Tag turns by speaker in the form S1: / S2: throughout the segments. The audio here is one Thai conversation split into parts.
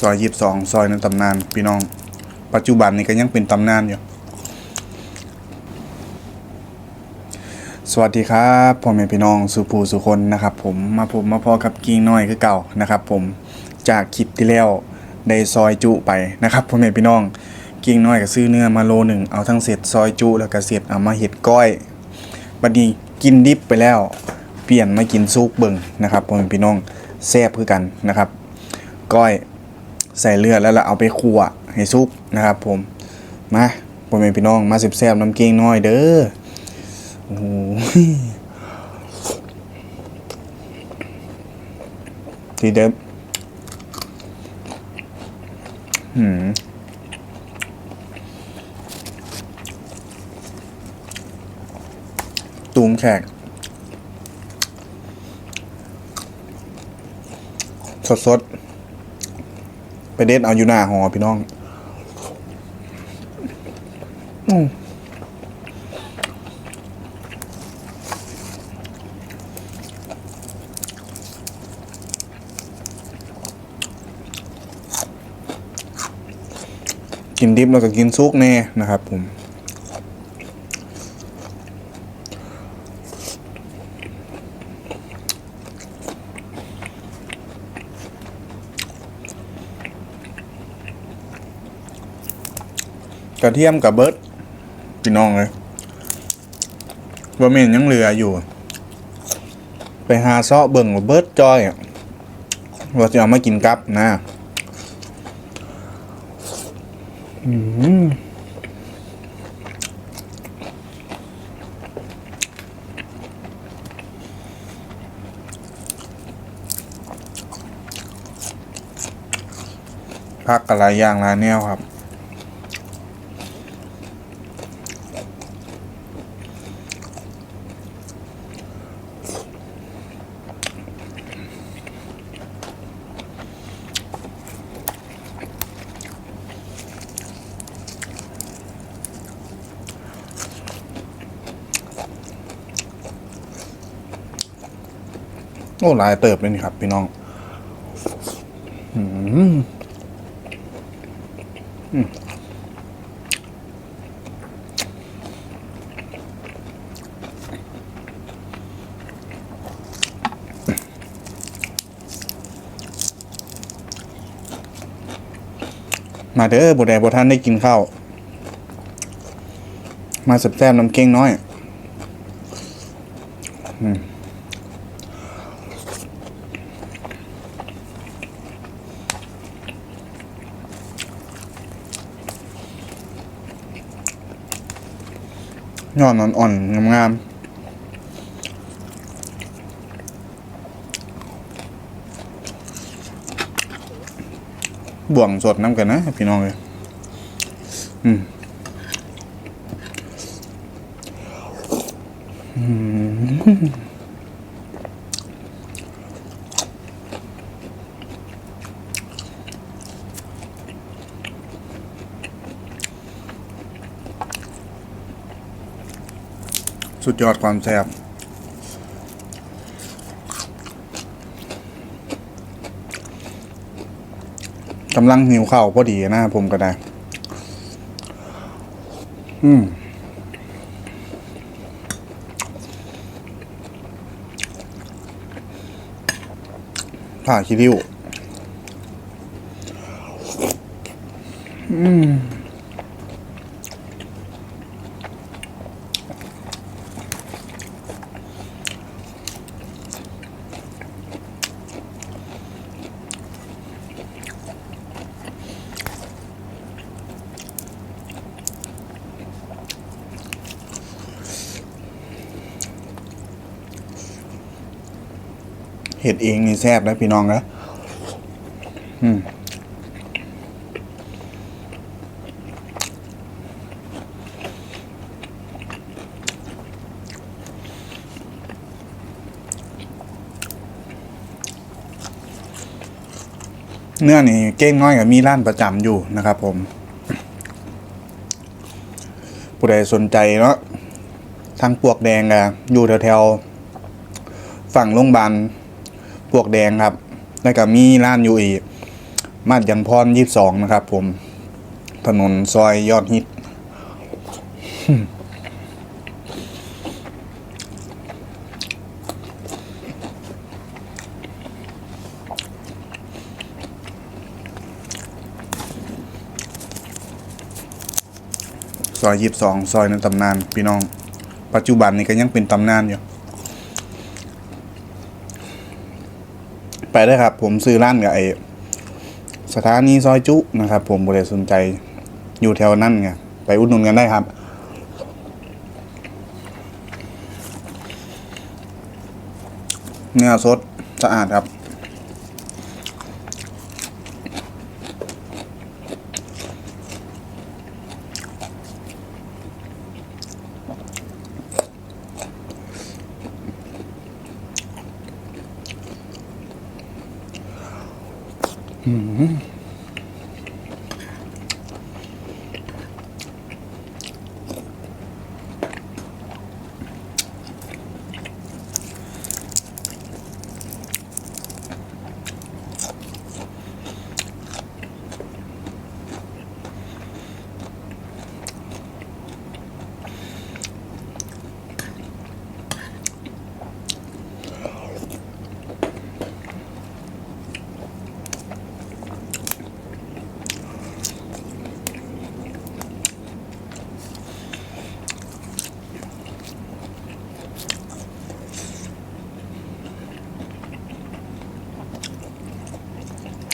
S1: ซอยยีิบสองซอยในตำนานพี่น้อง ปัจจุบันนี้ก็ยังเป็นตำนานอยู่ สวัสดีครับพ่อแม่พี่น้องสุภูสุคนนะครับ ผมมาผมมาพอกับกิ้งน้อยคือเก่านะครับ ผมจากคลิปที่แล้วได้ซอยจุไปนะครับพ่อแม่พี่น้องกิ้งน้อยก็ซื้อเนื้อมาโลหนึ่งเอาทั้งเศษซอยจุแล้วก็เศษเอามาเห็ดก้อยบัดนี้กินดิบไปแล้วเปลี่ยนมากินซุปเบิงนะครับพ่อแม่พี่น้องแซ่บคือกันนะครับ ก้อย ใส่เลือดแล้วเราเอาไปคั่วให้ซุกนะครับผมมาพ่อแม่พี่น้องมาแซ่บๆน้ำเก้งน้อยเด้อโอ้โหทีเดิมหืมตูมแขก สดสดๆ ไปเด็ดเอาอยู่หน้าหอพี่น้องอืมกินดิบแล้วก็กินซุกแน่นะครับผม กระเทียมกับเบิร์ดพี่น้องเลยบะเมนยังเหลืออยู่ ไปหาเซาะเบิ่งเบิร์ดจอยอะว่าจะเอามากินกับนะอืมพักอะไรอย่างละแนวครับ อ้ลายเติบเลยนี่ครับ พี่น้องอืมอืมมาเด้อบดแดบท่านได้กินข้าว มาแซ่บๆน้ำเก้งน้อย ยอดอ่อนๆงามๆบ่วงสดน้ำกันนะ พี่น้องเลยอืมอืม สุดยอดความแซ่บกำลังหิวข้าวพอดีนะผมก็ได้ อืมผ่าคิริว อืม ห็ดเองนี่แซ่บนะพี่น้องนะอืมเนื้อนี่เก้งน้อยกับมีร้านประจำอยู่นะครับผม ผู้ใดสนใจเนาะทางปวกแดงอะอยู่แถวๆ ฝั่งโรงพยาบาล วกแดงครับ แล้วก็มีร้านอยู่อีกมาดยังพรยี่สิบสองนะครับ ผม ถนนซอยยอดฮิตซอยยี่สิบสองซอยในตำนาน พี่น้อง ปัจจุบันนี้ก็ยังเป็นตำนานอยู่ ไปได้ครับ ผมซื้อร้านกับไอสถานีซอยจุนะครับ ผมบริสนใจอยู่แถวนั่นไงไปอุดหนุนกันได้ครับ เนื้อสดสะอาดครับ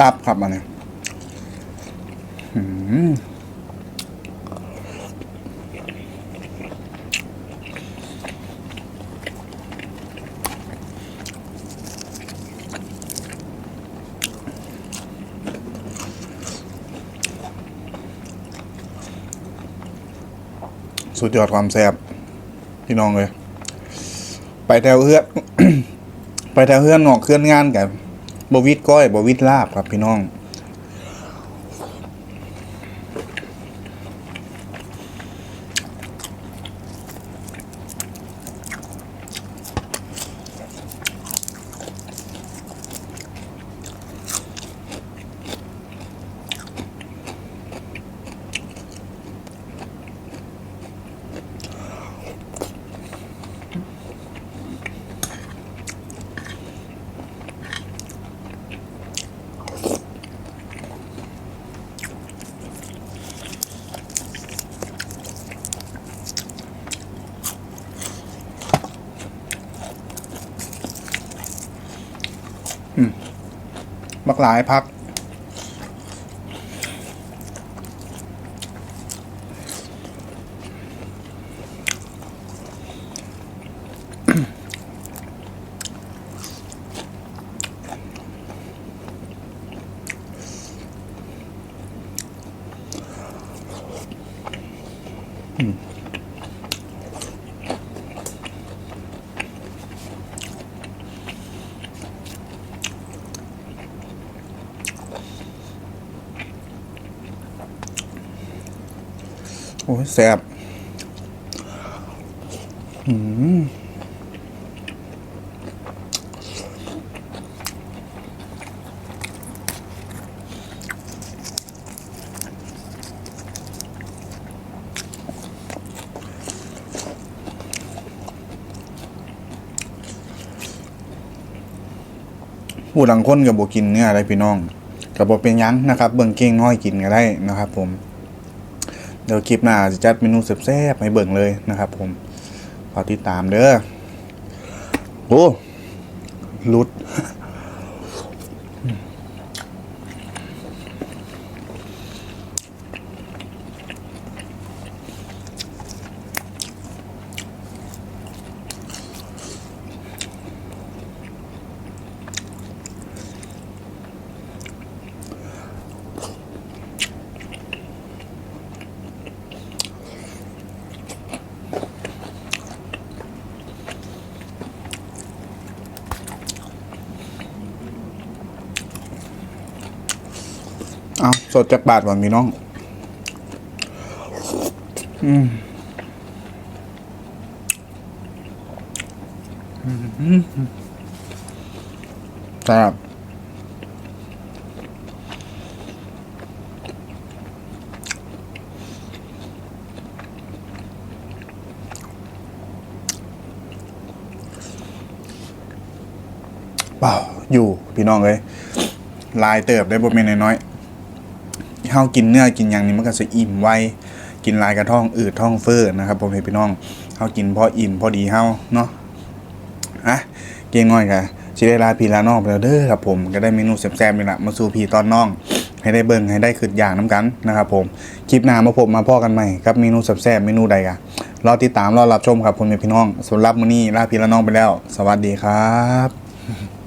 S1: ตับครับอันนี้สุดยอดความแซ่บพี่น้องเลย ไปแถวเฮือน ไปแถวเฮือนนอกเคลื่อนงานกัน บวิดก้อยบวิดลาบครับพี่น้อง หลายพัก โอ้ยแซ่บอืมผู้หลังคนกับบกินเนี่ยอะไรพี่น้องกับบเป็นยังนะครับ เบิ่งเก่งน้อยกินก็ได้นะครับผม เดี๋ยวคลิปหน้าจะจัดเมนูแซ่บๆให้เบิ่งเลยนะครับ ผมฝากติดตามเด้อโอ้หลุด เอาสดจากบาทก่อนมีน้อง อืมครับเปล่าอยู่พี่น้องเลยลายเติบได้บ่มีน้อย เฮากินเนื้อกินหยังนี่มันก็สิอิ่มไวกินลายกระท้องอืดท้องเฟ้อนะครับผมพี่น้องเฮากินพออิ่มพอดีเฮาเนาะอะเก่งน้อยกะสิได้ลาพี่ลาน้องไปแล้วเด้อครับผมก็ได้เมนูแซ่บๆนี่ละมาสู่พี่ตอนน้อง ให้ได้เบิ่งให้ได้ขึ้นอย่างน้ำกันนะครับผมคลิปหน้ามาพบมาพ่อกันใหม่กับเมนูแซ่บๆเมนูใดกะรอติดตามรอรับชมครับผมเป็นพี่น้องสำหรับมื้อนี้ลาพี่ละน้องไปแล้ว สวัสดีครับ